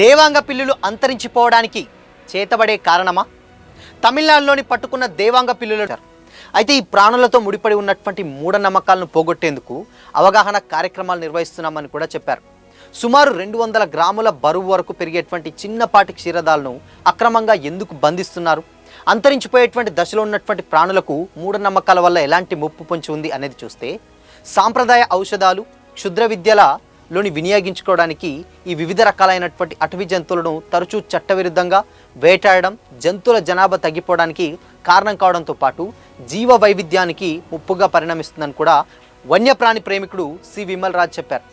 దేవాంగ పిల్లులు అంతరించిపోవడానికి చేతబడే కారణమా? తమిళనాడులోని పట్టుకున్న దేవాంగ పిల్లులు అంటారు. అయితే ఈ ప్రాణులతో ముడిపడి ఉన్నటువంటి మూఢనమ్మకాలను పోగొట్టేందుకు అవగాహన కార్యక్రమాలు నిర్వహిస్తున్నామని కూడా చెప్పారు. సుమారు రెండు వందల గ్రాముల బరువు వరకు పెరిగేటువంటి చిన్నపాటి క్షీరదాలను అక్రమంగా ఎందుకు బంధిస్తున్నారు? అంతరించిపోయేటువంటి దశలో ఉన్నటువంటి ప్రాణులకు మూఢనమ్మకాల వల్ల ఎలాంటి ముప్పు పొంచి ఉంది అనేది చూస్తే సాంప్రదాయ ఔషధాలు క్షుద్ర విద్యల లోని వినియోగించుకోవడానికి ఈ వివిధ రకాలైనటువంటి అటవీ జంతువులను తరచూ చట్టవిరుద్ధంగా వేటాడడం జంతువుల జనాభా తగ్గిపోవడానికి కారణం కావడంతో పాటు జీవ వైవిధ్యానికి ముప్పుగా పరిణమిస్తుందని కూడా వన్యప్రాణి ప్రేమికుడు సి. విమల్ రాజ్ చెప్పారు.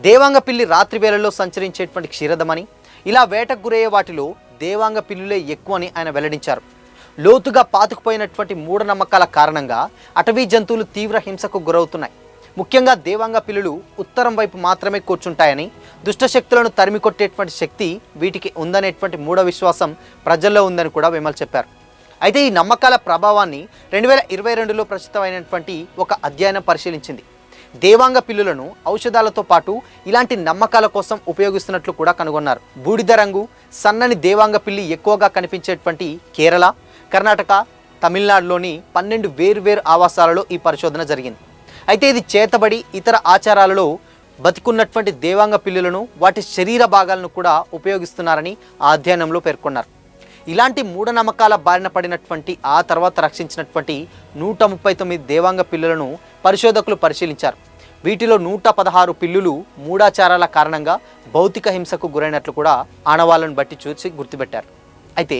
దేవాంగ పిల్లి రాత్రి వేళల్లో సంచరించేటువంటి క్షీరదమని ఇలా వేటకు గురయ్యే వాటిలో దేవాంగ పిల్లులే ఎక్కువని ఆయన వెల్లడించారు. లోతుగా పాతుకుపోయినటువంటి మూఢనమ్మకాల కారణంగా అటవీ జంతువులు తీవ్ర హింసకు గురవుతున్నాయి. ముఖ్యంగా దేవాంగ పిల్లులు ఉత్తరం వైపు మాత్రమే కూర్చుంటాయని దుష్టశక్తులను తరిమి కొట్టేటువంటి శక్తి వీటికి ఉందనేటువంటి మూఢ విశ్వాసం ప్రజల్లో ఉందని కూడా విమల్ చెప్పారు. అయితే ఈ నమ్మకాల ప్రభావాన్ని రెండు వేల ఇరవై రెండులో ప్రస్తుతమైనటువంటి ఒక అధ్యయనం పరిశీలించింది. దేవాంగ పిల్లులను ఔషధాలతో పాటు ఇలాంటి నమ్మకాల కోసం ఉపయోగిస్తున్నట్లు కూడా కనుగొన్నారు. బూడిద రంగు సన్నని దేవాంగ పిల్లి ఎక్కువగా కనిపించేటువంటి కేరళ కర్ణాటక తమిళనాడులోని పన్నెండు వేర్వేరు ఆవాసాలలో ఈ పరిశోధన జరిగింది. అయితే ఇది చేతబడి ఇతర ఆచారాలలో బతికున్నటువంటి దేవాంగ పిల్లులను వాటి శరీర భాగాలను కూడా ఉపయోగిస్తున్నారని ఆ అధ్యయనంలో పేర్కొన్నారు. ఇలాంటి మూఢనమ్మకాల బారిన పడినటువంటి ఆ తర్వాత రక్షించినటువంటి నూట ముప్పై తొమ్మిది దేవాంగ పిల్లులను పరిశోధకులు పరిశీలించారు. వీటిలో నూట పదహారు పిల్లులు మూఢాచారాల కారణంగా భౌతిక హింసకు గురైనట్లు కూడా ఆనవాళ్ళను బట్టి చూసి గుర్తుపెట్టారు. అయితే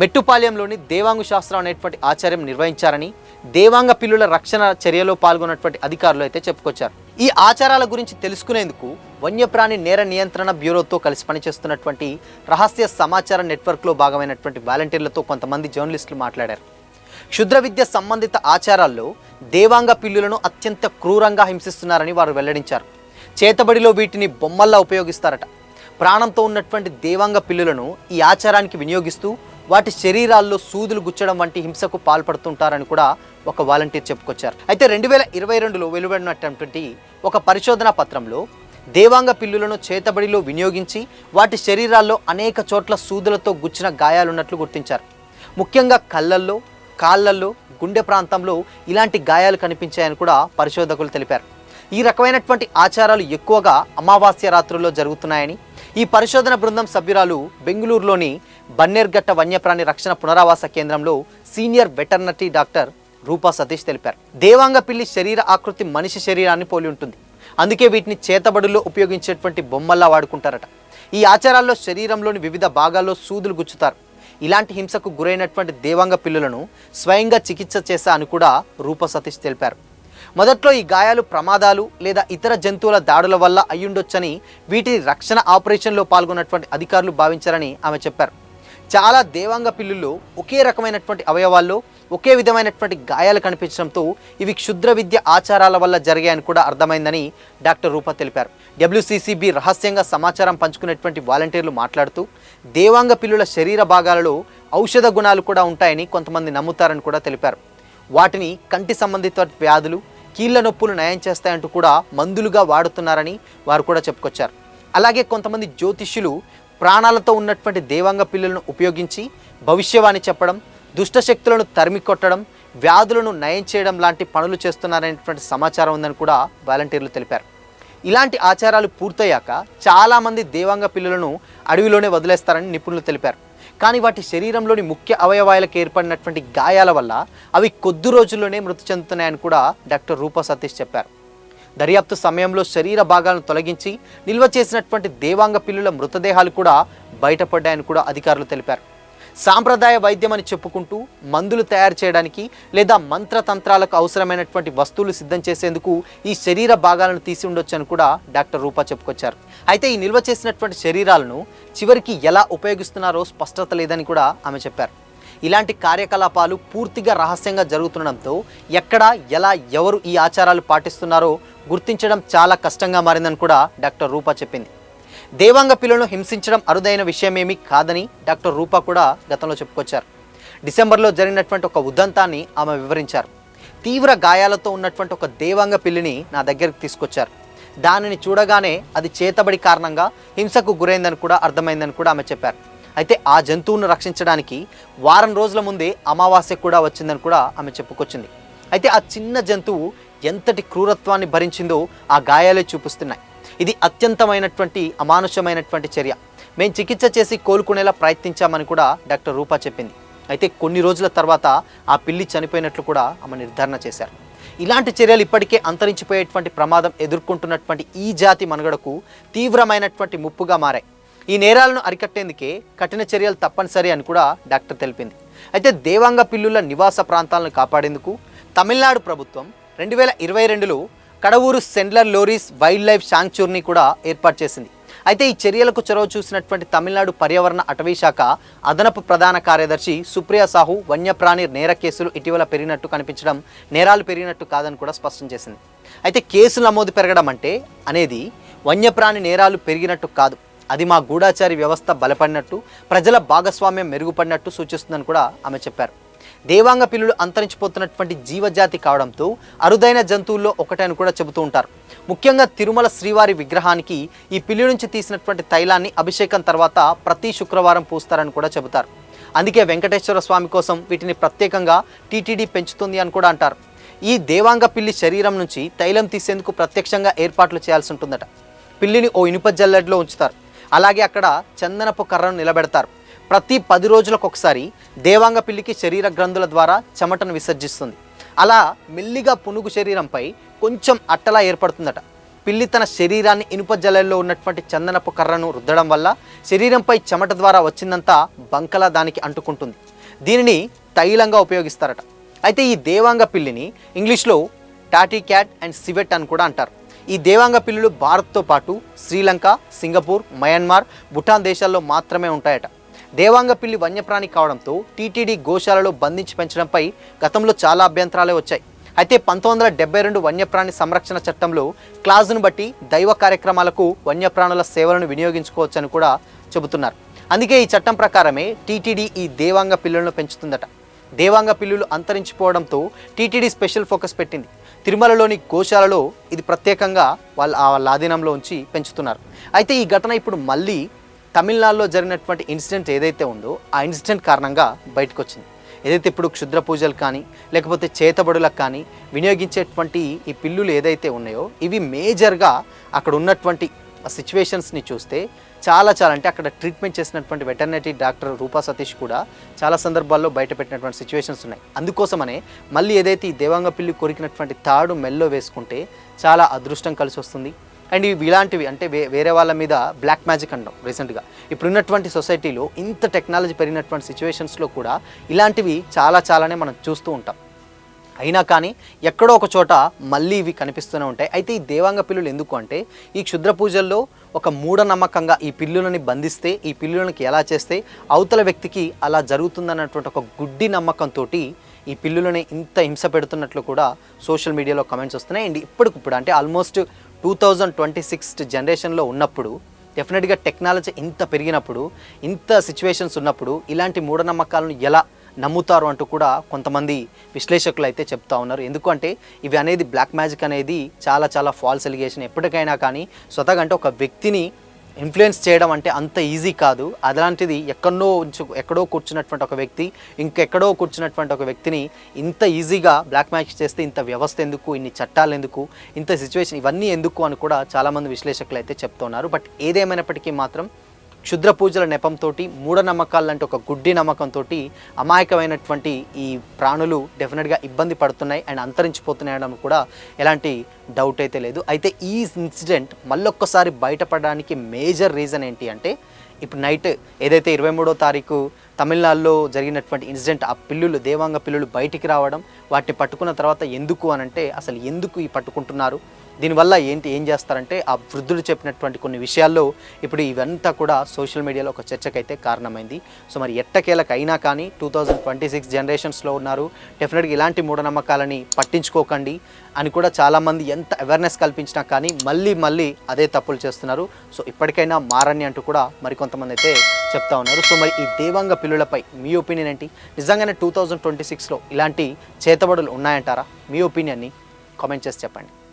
మెట్టుపాలెంలోని దేవాంగు శాస్త్రం అనేటువంటి ఆచార్యం నిర్వహించారని దేవాంగ పిల్లుల రక్షణ చర్యలో పాల్గొన్నటువంటి అధికారులు అయితే చెప్పుకొచ్చారు. ఈ ఆచారాల గురించి తెలుసుకునేందుకు వన్యప్రాణి నేర నియంత్రణ బ్యూరోతో కలిసి పనిచేస్తున్నటువంటి రహస్య సమాచార నెట్వర్క్లో భాగమైనటువంటి వాలంటీర్లతో కొంతమంది జర్నలిస్టులు మాట్లాడారు. క్షుద్ర విద్య సంబంధిత ఆచారాల్లో దేవాంగ పిల్లులను అత్యంత క్రూరంగా హింసిస్తున్నారని వారు వెల్లడించారు. చేతబడిలో వీటిని బొమ్మల్లా ఉపయోగిస్తారట. ప్రాణంతో ఉన్నటువంటి దేవాంగ పిల్లులను ఈ ఆచారానికి వినియోగిస్తూ వాటి శరీరాల్లో సూదులు గుచ్చడం వంటి హింసకు పాల్పడుతుంటారని కూడా ఒక వాలంటీర్ చెప్పుకొచ్చారు. అయితే రెండు వేల ఇరవై రెండులో వెలువడినటువంటి ఒక పరిశోధనా పత్రంలో దేవాంగ పిల్లులను చేతబడిలో వినియోగించి వాటి శరీరాల్లో అనేక చోట్ల సూదులతో గుచ్చిన గాయాలున్నట్లు గుర్తించారు. ముఖ్యంగా కళ్ళల్లో కాళ్ళల్లో గుండె ప్రాంతంలో ఇలాంటి గాయాలు కనిపించాయని కూడా పరిశోధకులు తెలిపారు. ఈ రకమైనటువంటి ఆచారాలు ఎక్కువగా అమావాస్య రాత్రుల్లో జరుగుతున్నాయని ఈ పరిశోధన బృందం సభ్యురాలు బెంగళూరులోని బన్నేర్ఘట్ట వన్యప్రాణి రక్షణ పునరావాస కేంద్రంలో senior veterinary doctor Rupa Satish తెలిపారు. దేవాంగ పిల్లి శరీర ఆకృతి మనిషి శరీరాన్ని పోలి ఉంటుంది. అందుకే వీటిని చేతబడుల్లో ఉపయోగించేటువంటి బొమ్మల్లా వాడుకుంటారట. ఈ ఆచారాల్లో శరీరంలోని వివిధ భాగాల్లో సూదులు గుచ్చుతారు. ఇలాంటి హింసకు గురైనటువంటి దేవాంగ పిల్లులను స్వయంగా చికిత్స చేశా అని కూడా రూప సతీష్ తెలిపారు. మొదట్లో ఈ గాయాలు ప్రమాదాలు లేదా ఇతర జంతువుల దాడుల వల్ల అయ్యుండొచ్చని వీటిని రక్షణ ఆపరేషన్లో పాల్గొన్నటువంటి అధికారులు భావించారని ఆమె చెప్పారు. చాలా దేవాంగ పిల్లుల్లో ఒకే రకమైనటువంటి అవయవాల్లో ఒకే విధమైనటువంటి గాయాలు కనిపించడంతో ఇవి క్షుద్ర విద్య ఆచారాల వల్ల జరిగాయని కూడా అర్థమైందని డాక్టర్ రూప తెలిపారు. డబ్ల్యూసీసీబీ రహస్యంగా సమాచారం పంచుకునేటువంటి వాలంటీర్లు మాట్లాడుతూ దేవాంగ పిల్లుల శరీర భాగాలలో ఔషధ గుణాలు కూడా ఉంటాయని కొంతమంది నమ్ముతారని కూడా తెలిపారు. వాటిని కంటి సంబంధిత వ్యాధులు కీళ్ళ నొప్పులు నయం చేస్తాయంటూ కూడా మందులుగా వాడుతున్నారని వారు కూడా చెప్పుకొచ్చారు. అలాగే కొంతమంది జ్యోతిష్యులు ప్రాణాలతో ఉన్నటువంటి దేవాంగ పిల్లలను ఉపయోగించి భవిష్యవాణి చెప్పడం దుష్టశక్తులను తరిమి కొట్టడం వ్యాధులను నయం చేయడం లాంటి పనులు చేస్తున్నారనేటువంటి సమాచారం ఉందని కూడా వాలంటీర్లు తెలిపారు. ఇలాంటి ఆచారాలు పూర్తయ్యాక చాలామంది దేవాంగ పిల్లలను అడవిలోనే వదిలేస్తారని నిపుణులు తెలిపారు. కానీ వాటి శరీరంలోని ముఖ్య అవయవాలకు ఏర్పడినటువంటి గాయాల వల్ల అవి కొద్ది రోజుల్లోనే మృతి చెందుతున్నాయని కూడా డాక్టర్ రూపా సతీష్ చెప్పారు. దర్యాప్తు సమయంలో శరీర భాగాలను తొలగించి నిల్వ చేసినటువంటి దేవాంగ పిల్లుల మృతదేహాలు కూడా బయటపడ్డాయని కూడా అధికారులు తెలిపారు. సాంప్రదాయ వైద్యం అని చెప్పుకుంటూ మందులు తయారు చేయడానికి లేదా మంత్రతంత్రాలకు అవసరమైనటువంటి వస్తువులు సిద్ధం చేసేందుకు ఈ శరీర భాగాలను తీసి ఉండొచ్చని కూడా డాక్టర్ రూపా చెప్పుకొచ్చారు. అయితే ఈ నిల్వ చేసినటువంటి శరీరాలను చివరికి ఎలా ఉపయోగిస్తున్నారో స్పష్టత లేదని కూడా ఆమె చెప్పారు. ఇలాంటి కార్యకలాపాలు పూర్తిగా రహస్యంగా జరుగుతుండడంతో ఎక్కడ ఎలా ఎవరు ఈ ఆచారాలు పాటిస్తున్నారో గుర్తించడం చాలా కష్టంగా మారిందని కూడా డాక్టర్ రూపా చెప్పింది. దేవాంగ పిల్లలను హింసించడం అరుదైన విషయమేమీ కాదని డాక్టర్ రూపా కూడా గతంలో చెప్పుకొచ్చారు. డిసెంబర్లో జరిగినటువంటి ఒక ఉదంతాన్ని ఆమె వివరించారు. తీవ్ర గాయాలతో ఉన్నటువంటి ఒక దేవాంగ పిల్లిని నా దగ్గరికి తీసుకొచ్చారు. దానిని చూడగానే అది చేతబడి కారణంగా హింసకు గురైందని కూడా అర్థమైందని కూడా ఆమె చెప్పారు. అయితే ఆ జంతువును రక్షించడానికి వారం రోజుల ముందే అమావాస్య కూడా వచ్చిందని కూడా ఆమె చెప్పుకొచ్చింది. అయితే ఆ చిన్న జంతువు ఎంతటి క్రూరత్వాన్ని భరించిందో ఆ గాయాలే చూపిస్తున్నాయి. ఇది అత్యంతమైనటువంటి అమానుషమైనటువంటి చర్య. మేము చికిత్స చేసి కోలుకునేలా ప్రయత్నించామని కూడా డాక్టర్ రూపా చెప్పింది. అయితే కొన్ని రోజుల తర్వాత ఆ పిల్లి చనిపోయినట్లు కూడా ఆమె నిర్ధారణ చేశారు. ఇలాంటి చర్యలు ఇప్పటికే అంతరించిపోయేటువంటి ప్రమాదం ఎదుర్కొంటున్నటువంటి ఈ జాతి మనుగడకు తీవ్రమైనటువంటి ముప్పుగా మారాయి. ఈ నేరాలను అరికట్టేందుకే కఠిన చర్యలు తప్పనిసరి అని కూడా డాక్టర్ తెలిపింది. అయితే దేవాంగ పిల్లుల నివాస ప్రాంతాలను కాపాడేందుకు తమిళనాడు ప్రభుత్వం రెండు వేల ఇరవై రెండులో Kadavur slender loris wildlife శాంక్చురీని కూడా ఏర్పాటు చేసింది. అయితే ఈ చర్యలకు చొరవ చూసినటువంటి తమిళనాడు పర్యావరణ అటవీ శాఖ అదనపు ప్రధాన కార్యదర్శి సుప్రియ సాహు వన్యప్రాణి నేర కేసులు ఇటీవల పెరిగినట్టు కనిపించడం నేరాలు పెరిగినట్టు కాదని కూడా స్పష్టం చేసింది. అయితే కేసులు నమోదు పెరగడం అంటే అనేది వన్యప్రాణి నేరాలు పెరిగినట్టు కాదు. అది మా గూఢాచారి వ్యవస్థ బలపడినట్టు ప్రజల భాగస్వామ్యం మెరుగుపడినట్టు సూచిస్తుందని కూడా ఆమె చెప్పారు. దేవాంగ పిల్లులు అంతరించిపోతున్నటువంటి జీవజాతి కావడంతో అరుదైన జంతువుల్లో ఒకటని కూడా చెబుతూ ఉంటారు. ముఖ్యంగా తిరుమల శ్రీవారి విగ్రహానికి ఈ పిల్లి నుంచి తీసినటువంటి తైలాన్ని అభిషేకం తర్వాత ప్రతి శుక్రవారం పూస్తారని కూడా చెబుతారు. అందుకే వెంకటేశ్వర స్వామి కోసం వీటిని ప్రత్యేకంగా టీటీడీ పెంచుతుంది అని కూడా అంటారు. ఈ దేవాంగ పిల్లి శరీరం నుంచి తైలం తీసేందుకు ప్రత్యక్షంగా ఏర్పాట్లు చేయాల్సి ఉంటుందట. పిల్లిని ఓ ఇనుప జల్లెడ్లో ఉంచుతారు. అలాగే అక్కడ చందనపు కర్రను నిలబెడతారు. ప్రతి పది రోజులకు ఒకసారి దేవాంగ పిల్లికి శరీర గ్రంథుల ద్వారా చెమటను విసర్జిస్తుంది. అలా మెల్లిగా పునుగు శరీరంపై కొంచెం అట్టలా ఏర్పడుతుందట. పిల్లి తన శరీరాన్ని ఇనుప జలల్లో ఉన్నటువంటి చందనపు కర్రను రుద్దడం వల్ల శరీరంపై చెమట ద్వారా వచ్చిందంతా బంకలా దానికి అంటుకుంటుంది. దీనిని తైలంగా ఉపయోగిస్తారట. అయితే ఈ దేవాంగ పిల్లిని ఇంగ్లీష్లో టాటీ క్యాట్ అండ్ సివెట్ అని కూడా అంటారు. ఈ దేవాంగ పిల్లులు భారత్తో పాటు శ్రీలంక సింగపూర్ మయన్మార్ భూటాన్ దేశాల్లో మాత్రమే ఉంటాయట. దేవాంగపిల్లి వన్యప్రాణి కావడంతో టీటీడీ గోశాలలో బంధించి పెంచడంపై గతంలో చాలా అభ్యంతరాలే వచ్చాయి. అయితే పంతొమ్మిది వందల డెబ్బై రెండు వన్యప్రాణి సంరక్షణ చట్టంలో క్లాజును బట్టి దైవ కార్యక్రమాలకు వన్యప్రాణుల సేవలను వినియోగించుకోవచ్చని కూడా చెబుతున్నారు. అందుకే ఈ చట్టం ప్రకారమే టీటీడీ ఈ దేవాంగ పిల్లులను పెంచుతుందట. దేవాంగ పిల్లులు అంతరించిపోవడంతో టీటీడీ స్పెషల్ ఫోకస్ పెట్టింది. తిరుమలలోని గోశాలలో ఇది ప్రత్యేకంగా వాళ్ళ వాళ్ళ ఆధీనంలో ఉంచి పెంచుతున్నారు. అయితే ఈ ఘటన ఇప్పుడు మళ్ళీ తమిళనాడులో జరిగినటువంటి ఇన్సిడెంట్ ఏదైతే ఉందో ఆ ఇన్సిడెంట్ కారణంగా బయటకు వచ్చింది ఏదైతే ఇప్పుడు క్షుద్ర పూజలు కానీ లేకపోతే చేతబడులకు కానీ వినియోగించేటువంటి ఈ పిల్లులు ఏదైతే ఉన్నాయో ఇవి మేజర్గా అక్కడ ఉన్నటువంటి సిచ్యువేషన్స్ని చూస్తే చాలా చాలా అంటే అక్కడ ట్రీట్మెంట్ చేసినటువంటి వెటర్నరీ డాక్టర్ రూపా సతీష్ కూడా చాలా సందర్భాల్లో బయటపెట్టినటువంటి సిచ్యువేషన్స్ ఉన్నాయి. అందుకోసమనే మళ్ళీ ఏదైతే ఈ దేవాంగ పిల్లి కొరికినటువంటి తాడు మెల్లో వేసుకుంటే చాలా అదృష్టం కలిసి వస్తుంది అండ్ ఇవి ఇలాంటివి అంటే వే వేరే వాళ్ళ మీద బ్లాక్ మ్యాజిక్ అంటాం రీసెంట్గా. ఇప్పుడున్నటువంటి సొసైటీలో ఇంత టెక్నాలజీ పెరిగినటువంటి సిచ్యువేషన్స్లో కూడా ఇలాంటివి చాలా చాలానే మనం చూస్తూ ఉంటాం. అయినా కానీ ఎక్కడో ఒక చోట మళ్ళీ ఇవి కనిపిస్తూనే ఉంటాయి. అయితే ఈ దేవాంగ పిల్లులు ఎందుకు అంటే ఈ క్షుద్ర పూజల్లో ఒక మూఢనమ్మకంగా ఈ పిల్లులని బంధిస్తే ఈ పిల్లులకి ఎలా చేస్తే అవతల వ్యక్తికి అలా జరుగుతుందన్నటువంటి ఒక గుడ్డి నమ్మకంతో ఈ పిల్లులని ఇంత హింస పెడుతున్నట్లు కూడా సోషల్ మీడియాలో కమెంట్స్ వస్తున్నాయి. అండ్ ఇప్పటికిప్పుడు అంటే almost two thousand twenty six జనరేషన్లో ఉన్నప్పుడు డెఫినెట్గా టెక్నాలజీ ఇంత పెరిగినప్పుడు ఇంత సిచ్యువేషన్స్ ఉన్నప్పుడు ఇలాంటి మూఢనమ్మకాలను ఎలా నమ్ముతారు అంటూ కూడా కొంతమంది విశ్లేషకులు అయితే చెప్తా ఉన్నారు. ఎందుకంటే ఇవి అనేది బ్లాక్ మ్యాజిక్ అనేది చాలా చాలా ఫాల్స్ ఎలిగేషన్. ఎప్పటికైనా కానీ స్వతగా అంటే ఒక వ్యక్తిని ఇన్ఫ్లుయెన్స్ చేయడం అంటే అంత ఈజీ కాదు. అలాంటిది ఎక్కడో ఎక్కడో కూర్చున్నటువంటి ఒక వ్యక్తి ఇంకెక్కడో కూర్చున్నటువంటి ఒక వ్యక్తిని ఇంత ఈజీగా బ్లాక్ మ్యాజిక్ చేస్తే ఇంత వ్యవస్థ ఎందుకు ఇన్ని చట్టాలు ఎందుకు ఇంత సిచ్యువేషన్ ఇవన్నీ ఎందుకు అని కూడా చాలామంది విశ్లేషకులు అయితే చెప్తున్నారు. బట్ ఏదేమైనప్పటికీ మాత్రం క్షుద్ర పూజల నెపంతో మూఢనమ్మకాలు లాంటి ఒక గుడ్డి నమ్మకంతో అమాయకమైనటువంటి ఈ ప్రాణులు డెఫినెట్గా ఇబ్బంది పడుతున్నాయి అండ్ అంతరించిపోతున్నాయి అనడం కూడా ఎలాంటి డౌట్ అయితే లేదు. అయితే ఈ ఇన్సిడెంట్ మళ్ళొక్కసారి బయటపడడానికి మేజర్ రీజన్ ఏంటి అంటే ఇప్పుడు నైట్ ఏదైతే ఇరవై మూడో తారీఖు తమిళనాడులో జరిగినటువంటి ఇన్సిడెంట్ ఆ పిల్లులు దేవాంగ పిల్లులు బయటికి రావడం వాటిని పట్టుకున్న తర్వాత ఎందుకు అని అంటే అసలు ఎందుకు ఈ పట్టుకుంటున్నారు? దీనివల్ల ఏంటి ఏం చేస్తారంటే ఆ వృద్ధుడు చెప్పినటువంటి కొన్ని విషయాల్లో ఇప్పుడు ఇవంతా కూడా సోషల్ మీడియాలో ఒక చర్చకైతే కారణమైంది. సో మరి ఎట్టకేలకు అయినా కానీ టూ థౌజండ్ ట్వంటీ సిక్స్ జనరేషన్స్లో ఉన్నారు. డెఫినెట్గా ఇలాంటి మూఢనమ్మకాలని పట్టించుకోకండి అని కూడా చాలామంది ఎంత అవేర్నెస్ కల్పించినా కానీ మళ్ళీ మళ్ళీ అదే తప్పులు చేస్తున్నారు. సో ఇప్పటికైనా మారని అంటూ కూడా మరికొంతమంది అయితే చెప్తా ఉన్నారు. సో మరి ఈ దేవాంగ పిల్లులపై మీ ఒపీనియన్ ఏంటి? నిజంగానే టూ థౌజండ్ ట్వంటీ సిక్స్లో ఇలాంటి చేతబడులు ఉన్నాయంటారా? మీ ఒపీనియన్ని కామెంట్ చేసి చెప్పండి.